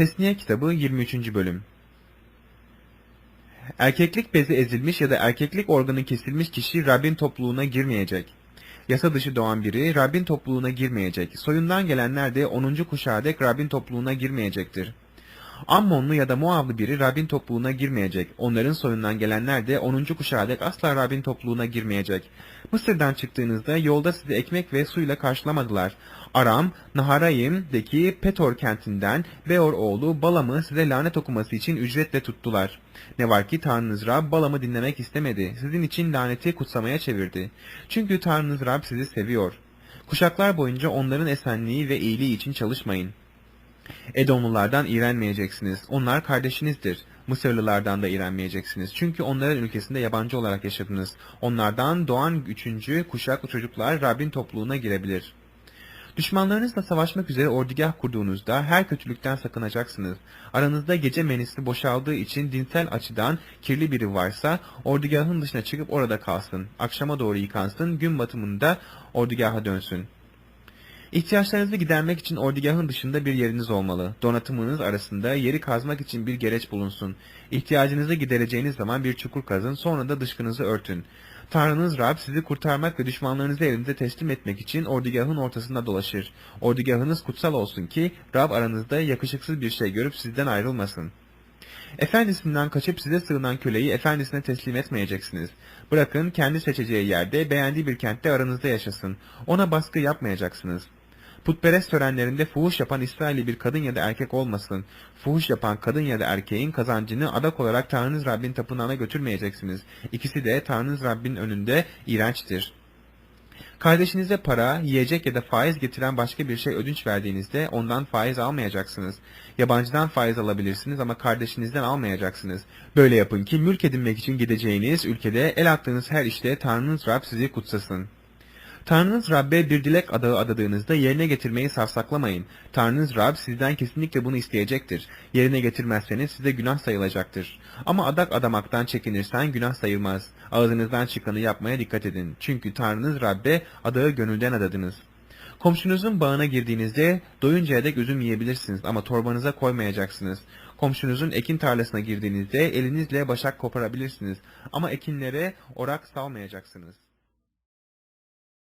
Tesniye kitabı 23. bölüm Erkeklik bezi ezilmiş ya da erkeklik organı kesilmiş kişi Rabbin topluluğuna girmeyecek. Yasa dışı doğan biri Rabbin topluluğuna girmeyecek. Soyundan gelenler de 10. kuşağa dek Rabbin topluluğuna girmeyecektir. Ammonlu ya da Moablı biri Rabbin topluluğuna girmeyecek. Onların soyundan gelenler de 10. kuşağa dek asla Rabbin topluluğuna girmeyecek. Mısır'dan çıktığınızda yolda sizi ekmek ve suyla karşılamadılar. Aram, Naharayim'deki Petor kentinden Beor oğlu Balam'ı size lanet okuması için ücretle tuttular. Ne var ki Tanrınız Rab Balam'ı dinlemek istemedi. Sizin için laneti kutsamaya çevirdi. Çünkü Tanrınız Rab sizi seviyor. Kuşaklar boyunca onların esenliği ve iyiliği için çalışmayın. Edomlulardan iğrenmeyeceksiniz. Onlar kardeşinizdir. Mısırlılardan da iğrenmeyeceksiniz. Çünkü onların ülkesinde yabancı olarak yaşadınız. Onlardan doğan üçüncü kuşak çocuklar Rabbin topluluğuna girebilir. Düşmanlarınızla savaşmak üzere ordugah kurduğunuzda her kötülükten sakınacaksınız. Aranızda gece menisi boşaldığı için dinsel açıdan kirli biri varsa ordugahın dışına çıkıp orada kalsın. Akşama doğru yıkansın, gün batımında ordugaha dönsün. İhtiyaçlarınızı gidermek için ordugahın dışında bir yeriniz olmalı. Donatımınız arasında yeri kazmak için bir gereç bulunsun. İhtiyacınızı gidereceğiniz zaman bir çukur kazın, sonra da dışkınızı örtün. Tanrınız Rab sizi kurtarmak ve düşmanlarınızı elinize teslim etmek için ordugahın ortasında dolaşır. Ordugahınız kutsal olsun ki Rab aranızda yakışıksız bir şey görüp sizden ayrılmasın. Efendisinden kaçıp size sığınan köleyi efendisine teslim etmeyeceksiniz. Bırakın kendi seçeceği yerde beğendiği bir kentte aranızda yaşasın. Ona baskı yapmayacaksınız. Putperest törenlerinde fuhuş yapan İsrailli bir kadın ya da erkek olmasın. Fuhuş yapan kadın ya da erkeğin kazancını adak olarak Tanrınız Rabbin tapınağına götürmeyeceksiniz. İkisi de Tanrınız Rabbin önünde iğrençtir. Kardeşinize para, yiyecek ya da faiz getiren başka bir şey ödünç verdiğinizde ondan faiz almayacaksınız. Yabancıdan faiz alabilirsiniz ama kardeşinizden almayacaksınız. Böyle yapın ki mülk edinmek için gideceğiniz ülkede el attığınız her işte Tanrınız Rab sizi kutsasın. Tanrınız Rab'be bir dilek adağı adadığınızda yerine getirmeyi savsaklamayın. Tanrınız Rab sizden kesinlikle bunu isteyecektir. Yerine getirmezseniz size günah sayılacaktır. Ama adak adamaktan çekinirsen günah sayılmaz. Ağzınızdan çıkanı yapmaya dikkat edin. Çünkü Tanrınız Rab'be adağı gönülden adadınız. Komşunuzun bağına girdiğinizde doyuncaya dek üzüm yiyebilirsiniz ama torbanıza koymayacaksınız. Komşunuzun ekin tarlasına girdiğinizde elinizle başak koparabilirsiniz ama ekinlere orak salmayacaksınız.